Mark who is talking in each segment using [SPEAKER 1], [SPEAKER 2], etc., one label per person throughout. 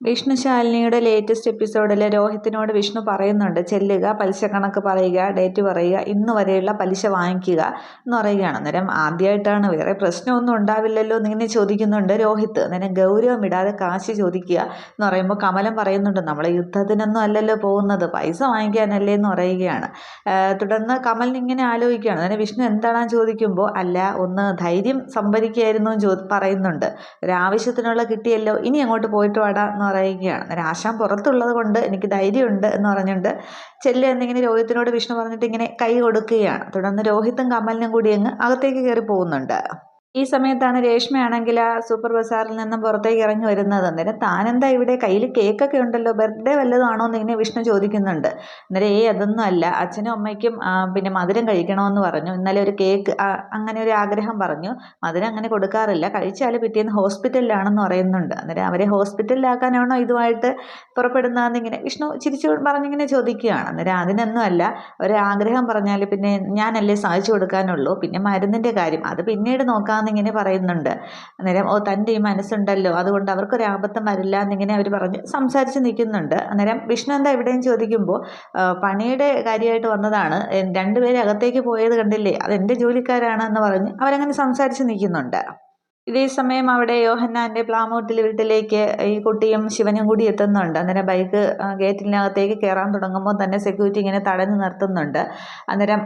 [SPEAKER 1] വിഷ്ണുശാലിനിയുടെ latest എപ്പിസോഡിൽ രോഹിത്തിനോട് വിഷ്ണു പറയുന്നുണ്ട് ചെല്ലുക പലിശ കണക്ക് പറയുക ഡേറ്റ് പറയുക ഇന്ന് വരെയുള്ള പലിശ വാങ്ങിക്കുക എന്ന് പറയുകയാണ്. അന്നേരം ആദ്യമായിട്ടാണ് വേറെ പ്രശ്നമൊന്നും ഉണ്ടാവില്ലല്ലോ എന്നിങ്ങനെ ചോദിക്കുന്നുണ്ട് രോഹിത്ത്. അന്നേരം ഗൗരവം ഇടാതെ കാശ് ചോദിക്കുക എന്ന് പറയുമ്പോൾ കമലം പറയുന്നുണ്ട് നമ്മൾ യുദ്ധത്തിനൊന്നും അല്ലല്ലോ പോകുന്നത് പൈസ വാങ്ങിക്കാനല്ലേ എന്ന് പറയുകയാണ്. തുടർന്ന് കമൽ ഇങ്ങനെ ആലോചിക്കുകയാണ്. അന്നേരം വിഷ്ണു എന്താണെന്ന് ചോദിക്കുമ്പോൾ അല്ല ഒന്ന് ധൈര്യം സംഭരിക്കുകയായിരുന്നു ചോ പറയുന്നുണ്ട്. ഒരാവശ്യത്തിനുള്ള കിട്ടിയല്ലോ ഇനി അങ്ങോട്ട് പോയിട്ട് വാടാ എന്ന് പറയുകയാണ്. അന്നേരം ആശാൻ പുറത്തുള്ളത് കൊണ്ട് എനിക്ക് ധൈര്യമുണ്ട് എന്ന് പറഞ്ഞുകൊണ്ട് ചെല്ല് എന്നിങ്ങനെ രോഹിത്തിനോട് വിഷ്ണു പറഞ്ഞിട്ട് ഇങ്ങനെ കൈ കൊടുക്കുകയാണ്. തുടർന്ന് രോഹിത്തും കമലിനും കൂടി അങ്ങ് അകത്തേക്ക് കയറി പോകുന്നുണ്ട്. ഈ സമയത്താണ് രേഷ്മയാണെങ്കിൽ ആ സൂപ്പർ ബസാറിൽ നിന്നും പുറത്തേക്ക് ഇറങ്ങി വരുന്നത്. അന്നേരം താനെന്താ ഇവിടെ കയ്യിൽ കേക്കൊക്കെ ഉണ്ടല്ലോ? ബർത്ത്ഡേ വല്ലതാണോ എന്ന് ഇങ്ങനെ വിഷ്ണു ചോദിക്കുന്നുണ്ട്. അന്നേരം ഏ അതൊന്നും അല്ല. അച്ഛനും അമ്മയ്ക്കും പിന്നെ മധുരം കഴിക്കണമെന്ന് പറഞ്ഞു. ഇന്നലെ ഒരു കേക്ക് അങ്ങനെ ഒരു ആഗ്രഹം പറഞ്ഞു. മധുരം അങ്ങനെ കൊടുക്കാറില്ല. കഴിച്ചാൽ പിറ്റേന്ന് ഹോസ്പിറ്റലിലാണെന്ന് പറയുന്നുണ്ട്. അന്നേരം അവരെ ഹോസ്പിറ്റലിലാക്കാനാണോ ഇതുമായിട്ട് പുറപ്പെടുന്നതെന്ന് ഇങ്ങനെ വിഷ്ണു ചിരിച്ചു പറഞ്ഞിങ്ങനെ ചോദിക്കുകയാണ്. അന്നേരം അതിനൊന്നും അല്ല. ഒരാഗ്രഹം പറഞ്ഞാൽ പിന്നെ ഞാനല്ലേ സാധിച്ചു കൊടുക്കാനുള്ളൂ. പിന്നെ മരുന്നിന്റെ കാര്യം. അത് പിന്നീട് നോക്കാം എന്നിങ്ങനെ പറയുന്നുണ്ട്. അന്നേരം ഓ തന്റെ ഈ മനസ്സുണ്ടല്ലോ അതുകൊണ്ട് അവർക്കൊരു ആപത്തും വരില്ല എന്നിങ്ങനെ അവർ പറഞ്ഞ് സംസാരിച്ച് നിൽക്കുന്നുണ്ട്. അന്നേരം വിഷ്ണു എന്താ എവിടെയും ചോദിക്കുമ്പോൾ പണിയുടെ കാര്യമായിട്ട് വന്നതാണ്. രണ്ടുപേരെ അകത്തേക്ക് പോയത് കണ്ടില്ലേ അതെന്റെ ജോലിക്കാരാണ് എന്ന് പറഞ്ഞ് അവരങ്ങനെ സംസാരിച്ച് നിൽക്കുന്നുണ്ട്. ഇതേ സമയം അവിടെ യോഹന്നാന്റെ പ്ലാമൂട്ടിൽ വീട്ടിലേക്ക് ഈ കുട്ടിയും ശിവനും കൂടി എത്തുന്നുണ്ട്. അന്നേരം ബൈക്ക് ഗേറ്റിനകത്തേക്ക് കയറാൻ തുടങ്ങുമ്പോൾ തന്നെ സെക്യൂരിറ്റി ഇങ്ങനെ തടഞ്ഞു നിർത്തുന്നുണ്ട്. അന്നേരം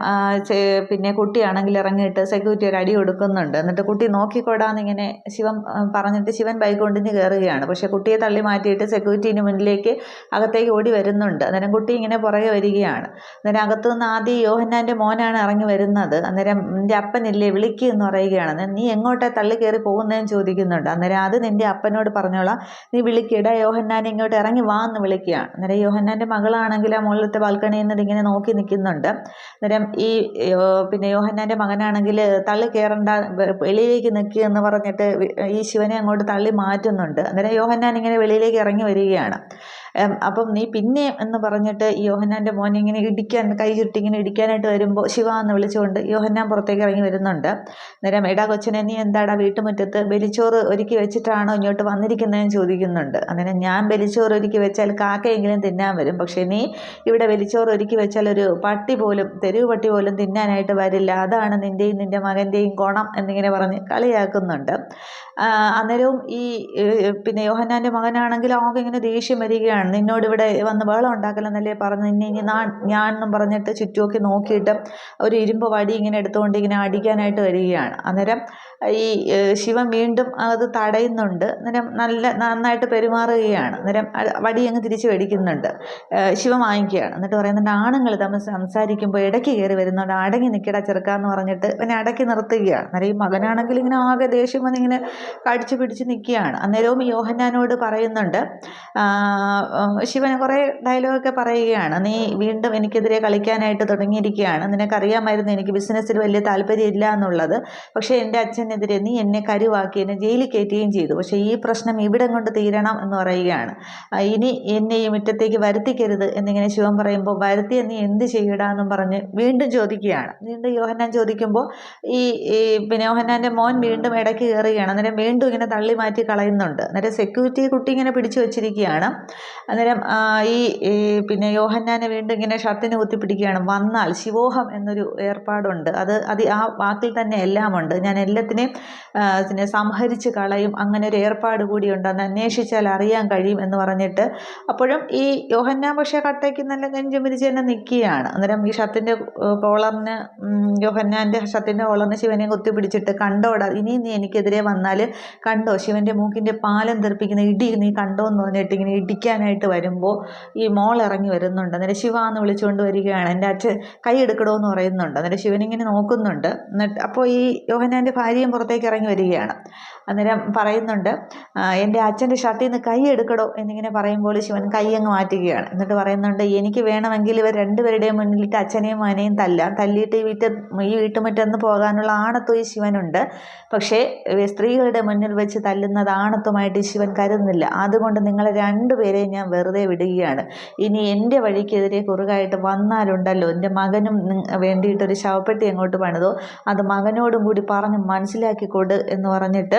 [SPEAKER 1] പിന്നെ കുട്ടിയാണെങ്കിൽ ഇറങ്ങിയിട്ട് സെക്യൂരിറ്റി ഒരു അടി കൊടുക്കുന്നുണ്ട്. എന്നിട്ട് കുട്ടി നോക്കിക്കോടാന്ന് ഇങ്ങനെ ശിവൻ പറഞ്ഞിട്ട് ശിവൻ ബൈക്ക് കൊണ്ടിന് കയറുകയാണ് പക്ഷേ കുട്ടിയെ തള്ളി മാറ്റിയിട്ട് സെക്യൂരിറ്റിന് മുന്നിലേക്ക് അകത്തേക്ക് ഓടി വരുന്നുണ്ട്. അന്നേരം കുട്ടി ഇങ്ങനെ പുറകെ വരികയാണ്. അന്നേരം അകത്തു നിന്ന് ആദ്യം യോഹന്നാന്റെ മോനാണ് ഇറങ്ങി വരുന്നത്. അന്നേരം എന്റെ അപ്പനില്ലേ വിളിക്കുക എന്ന് പറയുകയാണ്. നീ എങ്ങോട്ടേ തള്ളി കയറി പോകുന്നതെന്ന് ചോദിക്കുന്നുണ്ട്. അന്നേരം അത് നിന്റെ അപ്പനോട് പറഞ്ഞോളാം. നീ വിളിക്കടാ യോഹന്നാൻ ഇങ്ങോട്ട് ഇറങ്ങി വാ എന്ന് വിളിക്കുകയാണ് അന്നേരം യോഹന്നാന്റെ മകളാണെങ്കിൽ ആ മുകളിലത്തെ ബാൽക്കണിയിൽ നിന്ന് ഇങ്ങനെ നോക്കി നിൽക്കുന്നുണ്ട്. അന്നേരം ഈ പിന്നെ യോഹന്നാന്റെ മകനാണെങ്കിൽ തള്ളി കയറണ്ട വെളിയിലേക്ക് നിൽക്കുക എന്ന് പറഞ്ഞിട്ട് ഈ ശിവനെ അങ്ങോട്ട് തള്ളി മാറ്റുന്നുണ്ട്. അന്നേരം യോഹന്നാൻ ഇങ്ങനെ വെളിയിലേക്ക് ഇറങ്ങി വരികയാണ്. അപ്പം നീ പിന്നെ എന്ന് പറഞ്ഞിട്ട് യോഹന്നാന്റെ മോനെ ഇങ്ങനെ ഇടിക്കാൻ കൈ ചുരുട്ടി ഇങ്ങനെ ഇടിക്കാനായിട്ട് വരുമ്പോൾ ശിവ എന്ന് വിളിച്ചുകൊണ്ട് യോഹന്നാൻ പുറത്തേക്ക് ഇറങ്ങി വരുന്നുണ്ട്. നേരം എടാ കൊച്ചനെ നീ എന്താടാ വീട്ടുമുറ്റത്ത് ബലിച്ചോറ് ഒരുക്കി വെച്ചിട്ടാണോ ഇങ്ങോട്ട് വന്നിരിക്കുന്നതെന്ന് ചോദിക്കുന്നുണ്ട്. അങ്ങനെ ഞാൻ ബലിച്ചോറ് ഒരുക്കി വെച്ചാൽ കാക്കയെങ്കിലും തിന്നാൻ വരും. പക്ഷേ നീ ഇവിടെ ബലിച്ചോറ് ഒരുക്കി വെച്ചാൽ ഒരു പട്ടി പോലും തെരുവ് പട്ടി പോലും തിന്നാനായിട്ട് വരില്ല. അതാണ് നിന്റെയും നിന്റെ മകന്റെയും ഗുണം എന്നിങ്ങനെ പറഞ്ഞ് കളിയാക്കുന്നുണ്ട്. അന്നേരവും ഈ പിന്നെ യോഹന്നാന്റെ മകനാണെങ്കിൽ ആകെ ഇങ്ങനെ ദേഷ്യം വരികയാണ്. നിന്നോട് ഇവിടെ വന്ന് ബഹളം ഉണ്ടാക്കലെന്നല്ലേ പറഞ്ഞു നിന്നെ ഇനി ഞാൻ എന്നും പറഞ്ഞിട്ട് ചുറ്റുമൊക്കെ നോക്കിയിട്ട് ഒരു ഇരുമ്പ് വടി ഇങ്ങനെ എടുത്തുകൊണ്ട് ഇങ്ങനെ അടിക്കാനായിട്ട് വരികയാണ്. അന്നേരം ഈ ശിവൻ വീണ്ടും അത് തടയുന്നുണ്ട്. അന്നേരം നല്ല നന്നായിട്ട് പെരുമാറുകയാണ്. അന്നേരം വടി അങ്ങ് തിരിച്ച് മേടിക്കുന്നുണ്ട്. ശിവ വാങ്ങിക്കുകയാണ്. എന്നിട്ട് പറയുന്നുണ്ട് ആണുങ്ങൾ തമ്മിൽ സംസാരിക്കുമ്പോൾ ഇടയ്ക്ക് കയറി വരുന്നുണ്ട് അടങ്ങി നിൽക്കട ചെറുക്കാന്ന് പറഞ്ഞിട്ട് പിന്നെ അടക്കി നിർത്തുകയാണ്. അന്നേരം ഈ മകനാണെങ്കിൽ ഇങ്ങനെ ആകെ ദേഷ്യം വന്നിങ്ങനെ കടിച്ചു പിടിച്ച് നിൽക്കുകയാണ്. അന്നേരവും യോഹന്നാനോട് പറയുന്നുണ്ട് ശിവൻ കുറേ ഡയലോഗൊക്കെ പറയുകയാണ്. നീ വീണ്ടും എനിക്കെതിരെ കളിക്കാനായിട്ട് തുടങ്ങിയിരിക്കുകയാണ്. നിനക്കറിയാമായിരുന്നു എനിക്ക് ബിസിനസ്സിൽ വലിയ താല്പര്യമില്ല എന്നുള്ളത്. പക്ഷേ എന്റെ അച്ഛനെതിരെ നീ എന്നെ കരുവാക്കി എന്നെ ജയിലിൽ കയറ്റുകയും ചെയ്തു. പക്ഷേ ഈ പ്രശ്നം ഇവിടെ കൊണ്ട് തീരണം എന്ന് പറയുകയാണ്. ഇനി എന്നെ ഈ മുറ്റത്തേക്ക് വരുത്തിക്കരുത് എന്നിങ്ങനെ ശിവൻ പറയുമ്പോൾ വരുത്തിയ നീ എന്ത് ചെയ്യടാന്നും പറഞ്ഞ് വീണ്ടും ചോദിക്കുകയാണ്. വീണ്ടും യോഹന്നാൻ ചോദിക്കുമ്പോൾ ഈ പിന്നെ യോഹന്നാന്റെ മോൻ വീണ്ടും ഇടയ്ക്ക് കയറുകയാണ്. അന്നേരം വീണ്ടും ഇങ്ങനെ തള്ളി മാറ്റി കളയുന്നുണ്ട്. അന്നേരം സെക്യൂരിറ്റി കുട്ടി ഇങ്ങനെ പിടിച്ചു വെച്ചിരിക്കുകയാണ്. അന്നേരം ഈ പിന്നെ യോഹന്നാനെ വീണ്ടും ഇങ്ങനെ ഷർട്ടിന് കുത്തിപ്പിടിക്കുകയാണ്. വന്നാൽ ശിവോഹം എന്നൊരു ഏർപ്പാടുണ്ട്. അത് അത് ആ വാക്കിൽ തന്നെ എല്ലാമുണ്ട്. ഞാൻ എല്ലാത്തിനെയും പിന്നെ സംഹരിച്ച് കളയും. അങ്ങനെ ഒരു ഏർപ്പാട് കൂടിയുണ്ട്. അന്ന് അന്വേഷിച്ചാൽ അറിയാൻ കഴിയും എന്ന് പറഞ്ഞിട്ട് അപ്പോഴും ഈ യോഹന്നാൻ പക്ഷേ കട്ടയ്ക്ക് നല്ല നെഞ്ചും പിരിച്ച് തന്നെ നിൽക്കുകയാണ്. അന്നേരം ഈ ഷർട്ടിന്റെ കോളറിന് യോഹന്നാന്റെ ഷർട്ടിന്റെ കോളറിന് ശിവനെ കുത്തിപ്പിടിച്ചിട്ട് കണ്ടോടാ ഇനി നീ എനിക്കെതിരെ വന്നാൽ കണ്ടോ? ശിവന്റെ മൂക്കിന്റെ പാലം തെറിപ്പിക്കുന്ന ഇടി നീ കണ്ടോ എന്ന് പറഞ്ഞിട്ട് ഇങ്ങനെ ഇടിക്കാനായിട്ട് വരുമ്പോൾ ഈ മോൾ ഇറങ്ങി വരുന്നുണ്ട്. അന്നേരം ശിവ എന്ന് വിളിച്ചുകൊണ്ട് വരികയാണ്. എന്റെ അച്ഛൻ കൈ എടുക്കണോ എന്ന് പറയുന്നുണ്ട് അന്നേരം ശിവനിങ്ങനെ നോക്കുന്നുണ്ട്. എന്നിട്ട് അപ്പോൾ ഈ യോഹനാന്റെ ഭാര്യയും പുറത്തേക്ക് ഇറങ്ങി വരികയാണ്. അന്നേരം പറയുന്നുണ്ട് എന്റെ അച്ഛന്റെ ഷർട്ടിൽ നിന്ന് കൈ എടുക്കടോ എന്നിങ്ങനെ പറയുമ്പോൾ ശിവൻ കൈ അങ്ങ് മാറ്റുകയാണ്. എന്നിട്ട് പറയുന്നുണ്ട് എനിക്ക് വേണമെങ്കിൽ ഇവർ രണ്ടുപേരുടെയും മുന്നിലിട്ട് അച്ഛനെയും മകനെയും തല്ലാം. തല്ലിയിട്ട് ഈ വീട്ടിൽ ഈ വീട്ടുമുറ്റെന്ന് പോകാനുള്ള ആണത്വം ഈ ശിവനുണ്ട്. പക്ഷേ സ്ത്രീകളുടെ മുന്നിൽ വെച്ച് തല്ലുന്നത് ആണത്വമായിട്ട് ശിവൻ കരുതുന്നില്ല. അതുകൊണ്ട് നിങ്ങളെ രണ്ടുപേരെയും ഞാൻ വെറുതെ വിടുകയാണ്. ഇനി എന്റെ വഴിക്കെതിരെ കുറുകായിട്ട് വന്നാലുണ്ടല്ലോ. എന്റെ മകനും വേണ്ടിയിട്ടൊരു ശവപ്പെട്ടി അങ്ങോട്ട് പണിതോ അത് മകനോടും കൂടി പറഞ്ഞ് മനസ്സിലാക്കിക്കൊട് എന്ന് പറഞ്ഞിട്ട്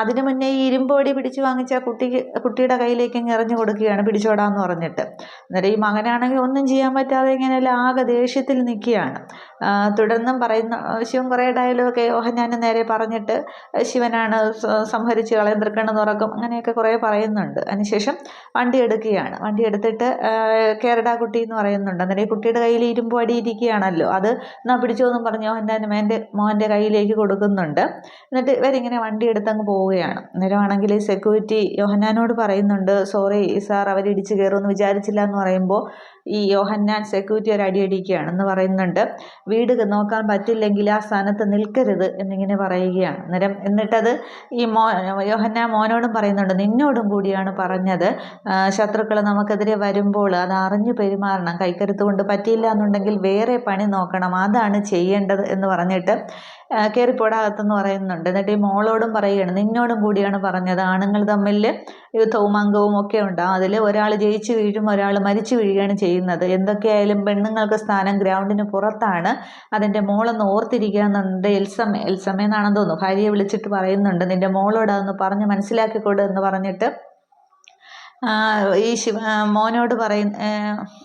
[SPEAKER 1] അതിനു മുന്നേ ഈ ഇരുമ്പോടി പിടിച്ച് വാങ്ങിച്ച കുട്ടി കുട്ടിയുടെ കയ്യിലേക്ക് അങ്ങ് എറിഞ്ഞു കൊടുക്കുകയാണ് പിടിച്ചോടാന്ന് പറഞ്ഞിട്ട്. അന്നേരം ഈ മകനാണെങ്കിൽ ഒന്നും ചെയ്യാൻ പറ്റാതെ ഇങ്ങനെ ആകെ ദേഷ്യത്തിൽ നിൽക്കുകയാണ്. തുടർന്നും പറയുന്ന ശിവൻ കുറേ ഡയലോഗൊക്കെ യോഹന്നാന് നേരെ പറഞ്ഞിട്ട് ശിവനാണ് സംഹരിച്ച് തൃക്കണ്ണ് തുറക്കും അങ്ങനെയൊക്കെ കുറേ പറയുന്നുണ്ട്. അതിനുശേഷം വണ്ടി എടുക്കുകയാണ്. വണ്ടി എടുത്തിട്ട് കേരട കുട്ടി എന്ന് പറയുന്നുണ്ട്. അന്നേരം ഈ കുട്ടിയുടെ കയ്യിൽ ഇരുമ്പ് അടിയിരിക്കുകയാണല്ലോ അത് എന്നാൽ പിടിച്ചോ എന്നും പറഞ്ഞ് യോഹന്നാൻ മേന്റെ മോന്റെ കയ്യിലേക്ക് കൊടുക്കുന്നുണ്ട്. എന്നിട്ട് ഇവരിങ്ങനെ വണ്ടി എടുത്തങ്ങ് പോവുകയാണ്. അന്നേരമാണെങ്കിൽ സെക്യൂരിറ്റി യോഹന്നാനോട് പറയുന്നുണ്ട് സോറി സാർ അവരിടിച്ച് കയറുമെന്ന് വിചാരിച്ചില്ല എന്ന് പറയുമ്പോൾ ഈ യോഹന്നാൻ സെക്യൂരിറ്റി ഒരു അടിയടിക്കുകയാണെന്ന് പറയുന്നുണ്ട്. വീട് നോക്കാൻ പറ്റില്ലെങ്കിൽ ആ സ്ഥാനത്ത് നിൽക്കരുത് എന്നിങ്ങനെ പറയുകയാണ്. അന്നേരം എന്നിട്ടത് ഈ മോ യോഹന്നാ മോനോടും പറയുന്നുണ്ട്. നിന്നോടും കൂടിയാണ് പറഞ്ഞത്. ശത്രുക്കൾ നമുക്കെതിരെ വരുമ്പോൾ അത് അറിഞ്ഞു പെരുമാറണം. കൈക്കരുത്ത് കൊണ്ട് പറ്റിയില്ല എന്നുണ്ടെങ്കിൽ വേറെ പണി നോക്കണം. അതാണ് ചെയ്യേണ്ടത് എന്ന് പറഞ്ഞിട്ട് കയറിപ്പോടാകത്തെന്ന് പറയുന്നുണ്ട്. എന്നിട്ട് ഈ മോളോടും പറയുകയാണ്. നിന്നോടും കൂടിയാണ് പറഞ്ഞത്. ആണുങ്ങൾ തമ്മിൽ യുദ്ധവും അംഗവും ഒക്കെ ഉണ്ടാകും അതിൽ ഒരാൾ ജയിച്ചു വീഴും ഒരാൾ മരിച്ചു വീഴുകയാണ് ചെയ്യുന്നത്. എന്തൊക്കെയായാലും പെണ്ണുങ്ങൾക്ക് സ്ഥാനം ഗ്രൗണ്ടിന് പുറത്താണ്. അതിന്റെ മോളൊന്ന് ഓർത്തിരിക്കുക എന്നുണ്ട് എൽസമ്മ എൽസമ്മ എന്നാണെന്ന് തോന്നുന്നു. ഭാര്യയെ വിളിച്ചിട്ട് പറയുന്നുണ്ട്. നിന്റെ മോളോട് അതൊന്ന് പറഞ്ഞ് മനസ്സിലാക്കിക്കൊടു എന്ന് പറഞ്ഞിട്ട്. ഈ ശിവ മോനോട് പറയുന്ന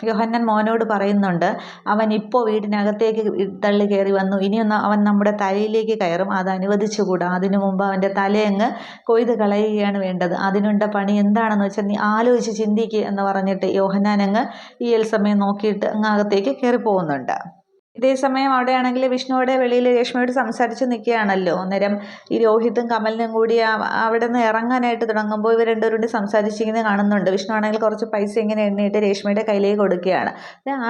[SPEAKER 1] യോഹന്നാൻ മോനോട് പറയുന്നുണ്ട് അവൻ ഇപ്പോൾ വീടിനകത്തേക്ക് തള്ളി കയറി വന്നു. ഇനിയൊന്ന് അവൻ നമ്മുടെ തലയിലേക്ക് കയറും. അത് അനുവദിച്ചുകൂടാ. അതിനു മുമ്പ് അവന്റെ തലയങ്ങ് കൊയ്ത് കളയുകയാണ് വേണ്ടത്. അതിനുണ്ട പണി എന്താണെന്ന് വെച്ചാൽ നീ ആലോചിച്ച് ചിന്തിക്കുക എന്ന് പറഞ്ഞിട്ട് യോഹന്നാൻ അങ്ങ് ഈ എൽസമയം നോക്കിയിട്ട് അങ്ങ് അകത്തേക്ക് കയറി പോകുന്നുണ്ട് ഇതേ സമയം അവിടെയാണെങ്കിൽ വിഷ്ണുവിടെ വെളിയിൽ രേഷ്മയോട് സംസാരിച്ച് നിൽക്കുകയാണല്ലോ. അന്നേരം ഈ രോഹിത്തും കമലിനും കൂടി അവിടെ നിന്ന് ഇറങ്ങാനായിട്ട് തുടങ്ങുമ്പോൾ ഇവർ രണ്ടുപേരും സംസാരിച്ചിങ്ങനെ കാണുന്നുണ്ട്. വിഷ്ണു ആണെങ്കിൽ കുറച്ച് പൈസ ഇങ്ങനെ എണ്ണിയിട്ട് രേഷ്മയുടെ കയ്യിലേക്ക് കൊടുക്കുകയാണ്.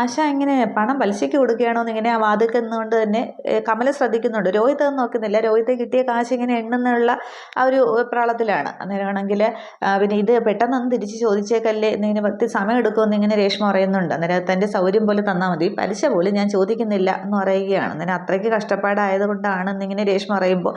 [SPEAKER 1] ആശ ഇങ്ങനെ പണം പലിശയ്ക്ക് കൊടുക്കുകയാണോ എന്നിങ്ങനെ ആ വാതിൽ നിന്നുകൊണ്ട് തന്നെ കമല ശ്രദ്ധിക്കുന്നുണ്ട്. രോഹിത് ഒന്നും നോക്കുന്നില്ല. രോഹിത് കിട്ടിയ കാശ് ഇങ്ങനെ എണ്ണുന്നുള്ള ആ ഒരു പ്രാളത്തിലാണ്. അന്നേരമാണെങ്കിൽ പിന്നെ ഇത് പെട്ടെന്നൊന്ന് തിരിച്ച് ചോദിച്ചേക്കല്ലേ എന്നിങ്ങനെ പത്തി സമയം എടുക്കുമെന്ന് ഇങ്ങനെ രേഷ്മ പറയുന്നുണ്ട്. അന്നേരം തന്റെ സൗകര്യം പോലെ തന്നാൽ മതി. പലിശ പോലും ഞാൻ ചോദിക്കുന്നു പറ്റുന്നില്ല എന്ന് പറയുകയാണ്. അങ്ങനെ അത്രയ്ക്ക് കഷ്ടപ്പാടായത് കൊണ്ടാണ് എന്നിങ്ങനെ രേഷ്മ പറയുമ്പോൾ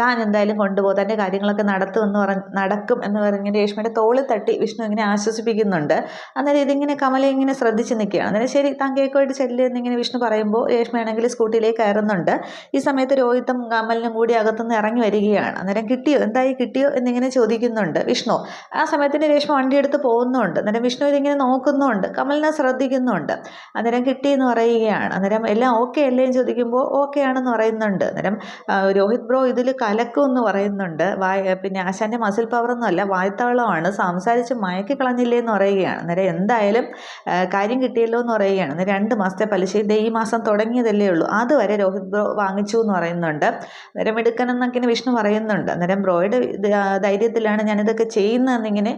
[SPEAKER 1] താൻ എന്തായാലും കൊണ്ടുപോകും തന്റെ കാര്യങ്ങളൊക്കെ നടത്തും എന്ന് പറഞ്ഞ് നടക്കും എന്ന് പറഞ്ഞ് രേഷ്മയുടെ തോളിൽ തട്ടി വിഷ്ണു ഇങ്ങനെ ആശ്വസിപ്പിക്കുന്നുണ്ട്. അന്നേരം ഇതിങ്ങനെ കമല ഇങ്ങനെ ശ്രദ്ധിച്ച് നിൽക്കുകയാണ്. അന്നേരം ശരി താൻ കേക്കുമായിട്ട് ചെല്ല് എന്നിങ്ങനെ വിഷ്ണു പറയുമ്പോൾ രേഷ്മയാണെങ്കിൽ സ്കൂട്ടിയിലേക്ക് കയറുന്നുണ്ട്. ഈ സമയത്ത് രോഹിത്തും കമലിനും കൂടി അകത്തുനിന്ന് ഇറങ്ങി വരികയാണ്. അന്നേരം കിട്ടിയോ? എന്തായി കിട്ടിയോ? എന്നിങ്ങനെ ചോദിക്കുന്നുണ്ട് വിഷ്ണു. ആ സമയത്തിന് രേഷ്മ വണ്ടി എടുത്ത് പോകുന്നുണ്ട്. അന്നേരം വിഷ്ണു ഇതിങ്ങനെ നോക്കുന്നുണ്ട്. കമലിനെ ശ്രദ്ധിക്കുന്നുണ്ട്. അന്നേരം കിട്ടിയെന്ന് പറയുകയാണ്. അന്നേരം എല്ലാം ഓക്കെ അല്ലേ എന്ന് ചോദിക്കുമ്പോൾ ഓക്കെ ആണെന്ന് പറയുന്നുണ്ട്. അന്നേരം രോഹിത് ബ്രോ ഇതിൽ കലക്കും എന്ന് പറയുന്നുണ്ട്. വായ പിന്നെ ആശാന്റെ മസിൽ പവറൊന്നും അല്ല വായ്ത്താളമാണ്. സംസാരിച്ച് മയക്കി കളഞ്ഞില്ലേ എന്ന് പറയുകയാണ്. അന്നേരം എന്തായാലും കാര്യം കിട്ടിയല്ലോ എന്ന് പറയുകയാണ്. രണ്ട് മാസത്തെ പലിശ ഇത് ഈ മാസം തുടങ്ങിയതല്ലേ ഉള്ളൂ. അതുവരെ രോഹിത് ബ്രോ വാങ്ങിച്ചു എന്ന് പറയുന്നുണ്ട്. അന്നേരം എടുക്കണമെന്നൊക്കെ വിഷ്ണു പറയുന്നുണ്ട്. അന്നേരം ബ്രോയുടെ ധൈര്യത്തിലാണ് ഞാനിതൊക്കെ ചെയ്യുന്നതെന്നിങ്ങനെ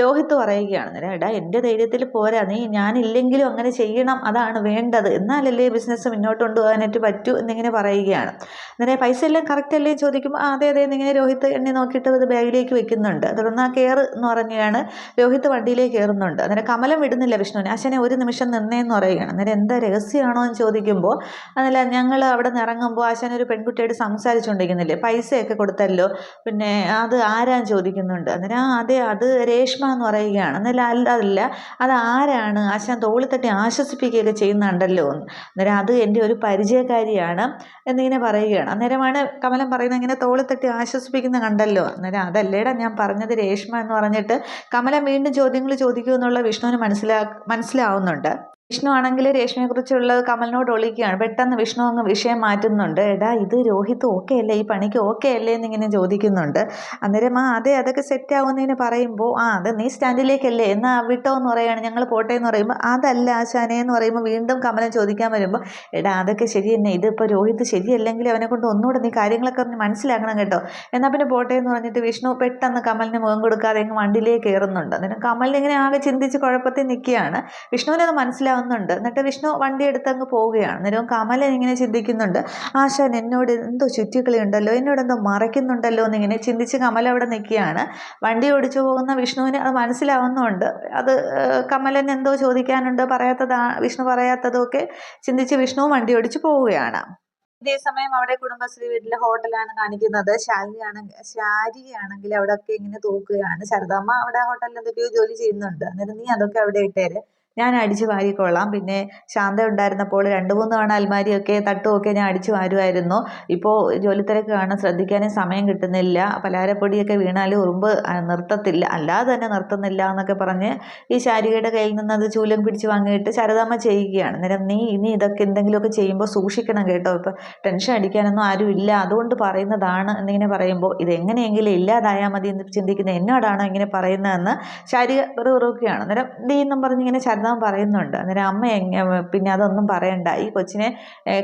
[SPEAKER 1] രോഹിത് പറയുകയാണ്. അന്നേരം എടാ എന്റെ ധൈര്യത്തിൽ പോരാ. നീ ഞാനില്ലെങ്കിലും അങ്ങനെ ചെയ്യണം. അതാണ് വേണ്ടത്. എന്നാലല്ലേ ബിസിനസ് ബിസിനസ് മുന്നോട്ട് കൊണ്ടുപോകാനായിട്ട് പറ്റൂ എന്നിങ്ങനെ പറയുകയാണ്. അന്നേരം പൈസ എല്ലാം കറക്റ്റ് അല്ലേ ചോദിക്കുമ്പോൾ ആ അതെ അതെ എന്നിങ്ങനെ രോഹിത്ത് എന്നെ നോക്കിയിട്ട് അത് ബാഗിലേക്ക് വെക്കുന്നുണ്ട്. തുടർന്ന് ആ കെയർ എന്ന് പറഞ്ഞാണ് രോഹിത്ത് വണ്ടിയിലേക്ക് കയറുന്നുണ്ട്. അന്നേരം കമലം വിടുന്നില്ല വിഷ്ണുവിനെ. അച്ഛനെ ഒരു നിമിഷം നിന്നേന്ന് പറയുകയാണ്. അന്നേരം എന്താ രഹസ്യമാണോ എന്ന് ചോദിക്കുമ്പോൾ അതല്ല ഞങ്ങൾ അവിടെ നിന്ന് ഇറങ്ങുമ്പോൾ അച്ഛൻ ഒരു പെൺകുട്ടിയോട് സംസാരിച്ചുകൊണ്ടിരിക്കുന്നില്ലേ പൈസയൊക്കെ കൊടുത്തല്ലോ. പിന്നെ അത് ആരാൻ ചോദിക്കുന്നുണ്ട്. അന്നേരം അതെ അത് രേഷ്മ എന്ന് പറയുകയാണ്. അന്നേരം അല്ല അതല്ല അത് ആരാണ്? ആശാൻ തോളിത്തട്ടി ആശ്വസിപ്പിക്കുകയൊക്കെ ചെയ്യുന്നുണ്ടല്ലോ എന്ന്. അന്നേരം അത് എന്റെ ഒരു പരിചയക്കാരിയാണ്. എന്നിങ്ങനെ പറയുകയാണ്. അന്നേരമാണ്. കമലം പറയുന്നത് ഇങ്ങനെ തോളിത്തട്ടി ആശ്വസിപ്പിക്കുന്ന കണ്ടല്ലോ. അന്നേരം അതല്ലേടാ ഞാൻ പറഞ്ഞത് രേഷ്മ എന്ന് പറഞ്ഞിട്ട് കമലം വീണ്ടും ചോദ്യങ്ങൾ ചോദിക്കുമെന്നുള്ള വിഷ്ണുവിന് മനസ്സിലാ മനസ്സിലാവുന്നുണ്ട്. വിഷ്ണു ആണെങ്കിൽ രേഷ്മയെക്കുറിച്ചുള്ളത് കമലിനോട് ഒളിക്കുകയാണ്. പെട്ടെന്ന് വിഷ്ണു അങ്ങ് വിഷയം മാറ്റുന്നുണ്ട്. എടാ ഇത് രോഹിത് ഓക്കെ അല്ലേ ഈ പണിക്ക് ഓക്കെ അല്ലേ എന്നിങ്ങനെ ചോദിക്കുന്നുണ്ട്. അന്നേരം ആ അതെ അതൊക്കെ സെറ്റ് ആവുന്നതിന് പറയുമ്പോൾ ആ അത് നീ സ്റ്റാൻഡിലേക്കല്ലേ? എന്നാ വിട്ടോ എന്ന് പറയുകയാണ് ഞങ്ങൾ പോട്ടെ എന്ന് പറയുമ്പോൾ അതല്ല ആശാനെ എന്ന് പറയുമ്പോൾ വീണ്ടും കമലൻ ചോദിക്കാൻ വരുമ്പോൾ എടാ അതൊക്കെ ശരി തന്നെ ഇതിപ്പോൾ രോഹിത് ശരിയല്ലെങ്കിൽ അവനെ കൊണ്ട് ഒന്നുകൂടെ നീ കാര്യങ്ങളൊക്കെ ഒന്ന് മനസ്സിലാക്കണം കേട്ടോ. എന്നാൽ പിന്നെ പോട്ടെ എന്ന് പറഞ്ഞിട്ട് വിഷ്ണു പെട്ടെന്ന് കമലിന് മുഖം കൊടുക്കാതെ അങ്ങ് വണ്ടിയിലേക്ക് കയറുന്നുണ്ട് അന്നേരം കമലിനിങ്ങനെ ആകെ ചിന്തിച്ച് കുഴപ്പത്തിൽ നിൽക്കുകയാണ്. വിഷ്ണുവിനത് മനസ്സിലാവും മനസ്സിലാവുന്നുണ്ട് എന്നിട്ട് വിഷ്ണു വണ്ടി എടുത്ത് അങ്ങ് പോവുകയാണ്. അന്നേരം കമലൻ ഇങ്ങനെ ചിന്തിക്കുന്നുണ്ട്. ആശാൻ എന്നോട് എന്തോ ചുറ്റിക്കളി ഉണ്ടല്ലോ എന്നോട് എന്തോ മറയ്ക്കുന്നുണ്ടല്ലോ? എന്നിങ്ങനെ ചിന്തിച്ച് കമല അവിടെ നിൽക്കുകയാണ്. വണ്ടി ഓടിച്ചു പോകുന്ന വിഷ്ണുവിന് അത് മനസ്സിലാവുന്നുണ്ട്. അത് കമലൻ എന്തോ ചോദിക്കാനുണ്ട് പറയാത്തതാ വിഷ്ണു പറയാത്തതൊക്കെ ചിന്തിച്ച് വിഷ്ണു വണ്ടി ഓടിച്ചു പോവുകയാണ്. ഇതേസമയം അവിടെ കുടുംബശ്രീ വീട്ടിലെ ഹോട്ടലാണ് കാണിക്കുന്നത്. ശാലിനിയാണെങ്കിൽ ശാരികയാണെങ്കിൽ അവിടെ ഒക്കെ ഇങ്ങനെ തൂക്കുകയാണ്. ശരദമ്മ അവിടെ ഹോട്ടലിൽ എന്തൊക്കെയോ ജോലി ചെയ്യുന്നുണ്ട്. അന്നേരം നീ അതൊക്കെ അവിടെ ഇട്ടേര്. ഞാൻ അടിച്ചു വാരിക്കൊള്ളാം പിന്നെ ശാന്ത ഉണ്ടായിരുന്നപ്പോൾ രണ്ട് മൂന്ന് തവണ അൽമാരിയൊക്കെ തട്ടുമൊക്കെ ഞാൻ അടിച്ചു വാരുമായിരുന്നു. ഇപ്പോൾ ജോലിത്തിരക്ക് കാണാൻ ശ്രദ്ധിക്കാനും സമയം കിട്ടുന്നില്ല. പലാരപ്പൊടിയൊക്കെ വീണാലും ഉറുമ്പ് നിർത്തത്തില്ല. അല്ലാതെ തന്നെ നിർത്തുന്നില്ല എന്നൊക്കെ പറഞ്ഞ് ഈ ശാരികയുടെ കയ്യിൽ നിന്ന് അത് ചൂലം പിടിച്ച് വാങ്ങിയിട്ട് ശാരദാമ്മ ചെയ്യുകയാണ്. അന്നേരം നീ ഇനി ഇതൊക്കെ എന്തെങ്കിലുമൊക്കെ ചെയ്യുമ്പോൾ സൂക്ഷിക്കണം കേട്ടോ. ഇപ്പം ടെൻഷൻ അടിക്കാനൊന്നും ആരും ഇല്ല. അതുകൊണ്ട് പറയുന്നതാണ് എന്നിങ്ങനെ പറയുമ്പോൾ ഇതെങ്ങനെയെങ്കിലും ഇല്ലാതായാൽ മതി എന്ന് ചിന്തിക്കുന്ന എന്നോടാണോ ഇങ്ങനെ പറയുന്നതെന്ന് ശാരിക വെറുതെ വെറുറുക്കുകയാണ് അന്നേരം നീ എന്നും പറഞ്ഞ് ഇങ്ങനെ ശാരദാമ്മ പറയുന്നുണ്ട്. അന്നേരം അമ്മ പിന്നെ അതൊന്നും പറയണ്ട. ഈ കൊച്ചിനെ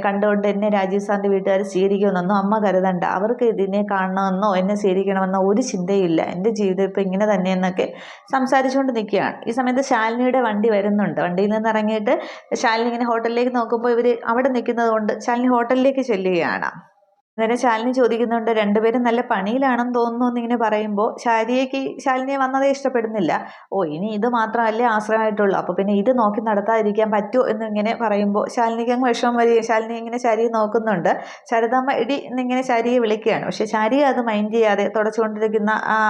[SPEAKER 1] കണ്ടുകൊണ്ട് എന്നെ രാജീവ് സാറിന്റെ വീട്ടുകാർ സ്വീകരിക്കുമെന്നൊന്നും അമ്മ കരുതണ്ട. അവർക്ക് ഇതിനെ കാണണമെന്നോ എന്നെ സ്വീകരിക്കണമെന്നോ ഒരു ചിന്തയില്ല. എന്റെ ജീവിതം ഇപ്പം ഇങ്ങനെ തന്നെയെന്നൊക്കെ സംസാരിച്ചുകൊണ്ട് നിൽക്കുകയാണ്. ഈ സമയത്ത് ശാലിനിയുടെ വണ്ടി വരുന്നുണ്ട്. വണ്ടിയിൽ നിന്ന് ഇറങ്ങിയിട്ട് ശാലിനി ഇങ്ങനെ ഹോട്ടലിലേക്ക് നോക്കുമ്പോൾ ഇവർ അവിടെ നിൽക്കുന്നത് കൊണ്ട് ശാലിനി ഹോട്ടലിലേക്ക് ചെല്ലുകയാണ്. അന്നേരം ശാലിനി ചോദിക്കുന്നുണ്ട് രണ്ടുപേരും നല്ല പണിയിലാണെന്ന് തോന്നുന്നു എന്നിങ്ങനെ പറയുമ്പോൾ ശാരിയയ്ക്ക് ശാലിനിയെ വന്നതേ ഇഷ്ടപ്പെടുന്നില്ല. ഓ ഇനി ഇത് മാത്രമല്ലേ ആശ്രയമായിട്ടുള്ളൂ അപ്പോൾ പിന്നെ ഇത് നോക്കി നടത്താതിരിക്കാൻ പറ്റുമോ? എന്നിങ്ങനെ പറയുമ്പോൾ ശാലിനിക്ക് അങ്ങ് വിഷമം വരിക. ശാലിനി ഇങ്ങനെ ശാരിയെ നോക്കുന്നുണ്ട്. ശരദാമ്മ ഇടി എന്നിങ്ങനെ ശാരിയെ വിളിക്കുകയാണ്. പക്ഷേ ശാരി അത് മൈൻഡ് ചെയ്യാതെ തുടച്ചുകൊണ്ടിരിക്കുന്ന ആ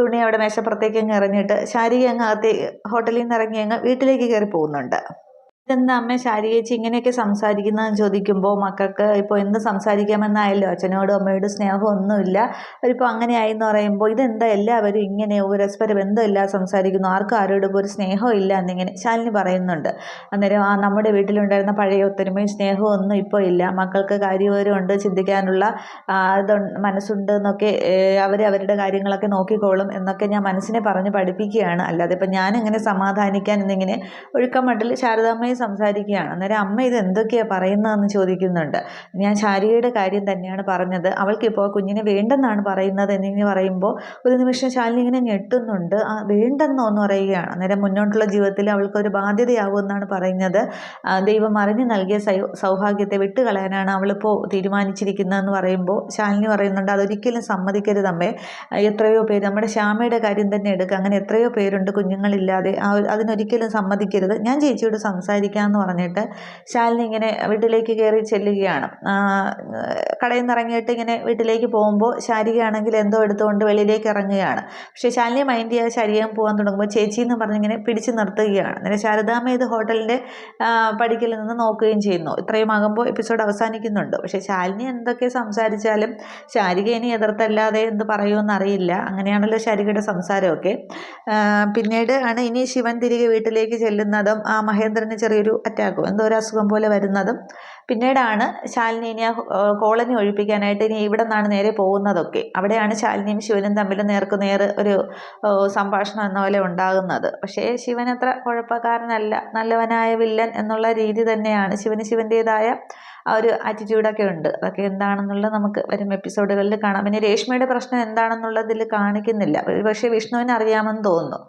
[SPEAKER 1] തുണി അവിടെ മേശപ്പുറത്തേക്ക് അങ്ങ് ഇറങ്ങിയിട്ട് ശാരിക അങ്ങ് അകത്ത് ഹോട്ടലിൽ നിന്ന് ഇറങ്ങി അങ്ങ് വീട്ടിലേക്ക് കയറി പോകുന്നുണ്ട്. ഇതെന്താ അമ്മ ശാരി ചേച്ചി ഇങ്ങനെയൊക്കെ സംസാരിക്കുന്നതെന്ന് ചോദിക്കുമ്പോൾ മക്കൾക്ക് ഇപ്പോൾ എന്ത് സംസാരിക്കാമെന്നായല്ലോ? അച്ഛനോടും അമ്മയോടും സ്നേഹമൊന്നുമില്ല. അവരിപ്പോൾ അങ്ങനെയായി എന്ന് പറയുമ്പോൾ ഇതെന്താ എല്ലാവരും ഇങ്ങനെ പരസ്പരം ബന്ധമില്ല സംസാരിക്കുന്നു? ആർക്കും ആരോടും ഒരു സ്നേഹവും ഇല്ല എന്നിങ്ങനെ ശാലിനി പറയുന്നുണ്ട്. അന്നേരം ആ നമ്മുടെ വീട്ടിലുണ്ടായിരുന്ന പഴയ ഒത്തൊരുമയും സ്നേഹവും ഒന്നും ഇപ്പോൾ ഇല്ല. മക്കൾക്ക് കാര്യവരമുണ്ട് ചിന്തിക്കാനുള്ള ഇത് മനസ്സുണ്ട് എന്നൊക്കെ അവർ അവരുടെ കാര്യങ്ങളൊക്കെ നോക്കിക്കോളും എന്നൊക്കെ ഞാൻ മനസ്സിനെ പറഞ്ഞ് പഠിപ്പിക്കുകയാണ്. അല്ലാതെ ഇപ്പം ഞാനിങ്ങനെ സമാധാനിക്കാൻ എന്നിങ്ങനെ ഒഴുക്കമട്ടിൽ ശാരദാമ്മയെ സംസാരിക്കുകയാണ്. അന്നേരം അമ്മ ഇത് എന്തൊക്കെയാണ് പറയുന്നതെന്ന് ചോദിക്കുന്നുണ്ട്. ഞാൻ ശാരികയുടെ കാര്യം തന്നെയാണ് പറഞ്ഞത്. അവൾക്കിപ്പോൾ കുഞ്ഞിനെ വേണ്ടെന്നാണ് പറയുന്നത് എന്നിങ്ങനെ പറയുമ്പോൾ ഒരു നിമിഷം ശാലിനി ഇങ്ങനെ ഞെട്ടുന്നുണ്ട്. ആ വേണ്ടെന്നോ എന്ന് പറയുകയാണ്. അന്നേരം മുന്നോട്ടുള്ള ജീവിതത്തിൽ അവൾക്കൊരു ബാധ്യതയാകുമെന്നാണ് പറയുന്നത്. ദൈവം അറിഞ്ഞു നൽകിയ സൗഭാഗ്യത്തെ വിട്ടുകളയാനാണ് അവളിപ്പോൾ തീരുമാനിച്ചിരിക്കുന്നതെന്ന് പറയുമ്പോൾ ശാലിനി പറയുന്നുണ്ട് അതൊരിക്കലും സമ്മതിക്കരുത് അമ്മേ. എത്രയോ പേര് നമ്മുടെ ശ്യാമയുടെ കാര്യം തന്നെ എടുക്കുക അങ്ങനെ എത്രയോ പേരുണ്ട് കുഞ്ഞുങ്ങളില്ലാതെ. അതിനൊരിക്കലും സമ്മതിക്കരുത്. ഞാൻ ചേച്ചിയോട് സംസാരിക്കും. എന്ന് പറഞ്ഞിട്ട് ശാലിനി ഇങ്ങനെ വീട്ടിലേക്ക് കയറി ചെല്ലുകയാണ്. കടയിൽ നിന്ന് ഇറങ്ങിയിട്ട് ഇങ്ങനെ വീട്ടിലേക്ക് പോകുമ്പോൾ ശാരികയാണെങ്കിൽ എന്തോ എടുത്തുകൊണ്ട് വെളിയിലേക്ക് ഇറങ്ങുകയാണ്. പക്ഷേ ശാലിനി മൈൻഡ് ചെയ്യാതെ ശരീരം പോകാൻ തുടങ്ങുമ്പോൾ ചേച്ചി എന്ന് പറഞ്ഞിങ്ങനെ പിടിച്ചു നിർത്തുകയാണ്. അന്നേരം ശാരദാമ്മ ഇത് ഹോട്ടലിന്റെ പടിക്കൽ നിന്ന് നോക്കുകയും ചെയ്യുന്നു. ഇത്രയും ആകുമ്പോൾ എപ്പിസോഡ് അവസാനിക്കുന്നുണ്ട്. പക്ഷേ ശാലിനി എന്തൊക്കെ സംസാരിച്ചാലും ശാരിക ഇനി എതിർത്തല്ലാതെ എന്ത് പറയുമെന്ന് അറിയില്ല. അങ്ങനെയാണല്ലോ ശാരികയുടെ സംസാരമൊക്കെ. പിന്നീട് ആണ് ഇനി ശിവൻ തിരികെ വീട്ടിലേക്ക് ചെല്ലുന്നതും ആ മഹേന്ദ്രന് ചെറിയൊരു അറ്റാക്കോ എന്തോ ഒരു അസുഖം പോലെ വരുന്നതും പിന്നീടാണ് ശാലിനി ഇനി കോളനി ഒഴിപ്പിക്കാനായിട്ട് ഇനി ഇവിടെ നിന്നാണ് നേരെ പോകുന്നതൊക്കെ. അവിടെയാണ് ശാലിനിയും ശിവനും തമ്മിൽ നേർക്ക് നേർ ഒരു സംഭാഷണം എന്ന പോലെ ഉണ്ടാകുന്നത്. പക്ഷേ ശിവൻ അത്ര കുഴപ്പക്കാരനല്ല. നല്ലവനായ വില്ലൻ എന്നുള്ള രീതി തന്നെയാണ് ശിവന് ശിവന്റേതായ ആ ഒരു ആറ്റിറ്റ്യൂഡൊക്കെ ഉണ്ട്. അതൊക്കെ എന്താണെന്നുള്ളത് നമുക്ക് വരും എപ്പിസോഡുകളിൽ കാണാം. പിന്നെ രേഷ്മയുടെ പ്രശ്നം എന്താണെന്നുള്ളതിൽ കാണിക്കുന്നില്ല. പക്ഷേ വിഷ്ണുവിന് അറിയാമെന്ന് തോന്നുന്നു.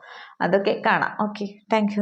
[SPEAKER 1] അതൊക്കെ കാണാം. Okay thank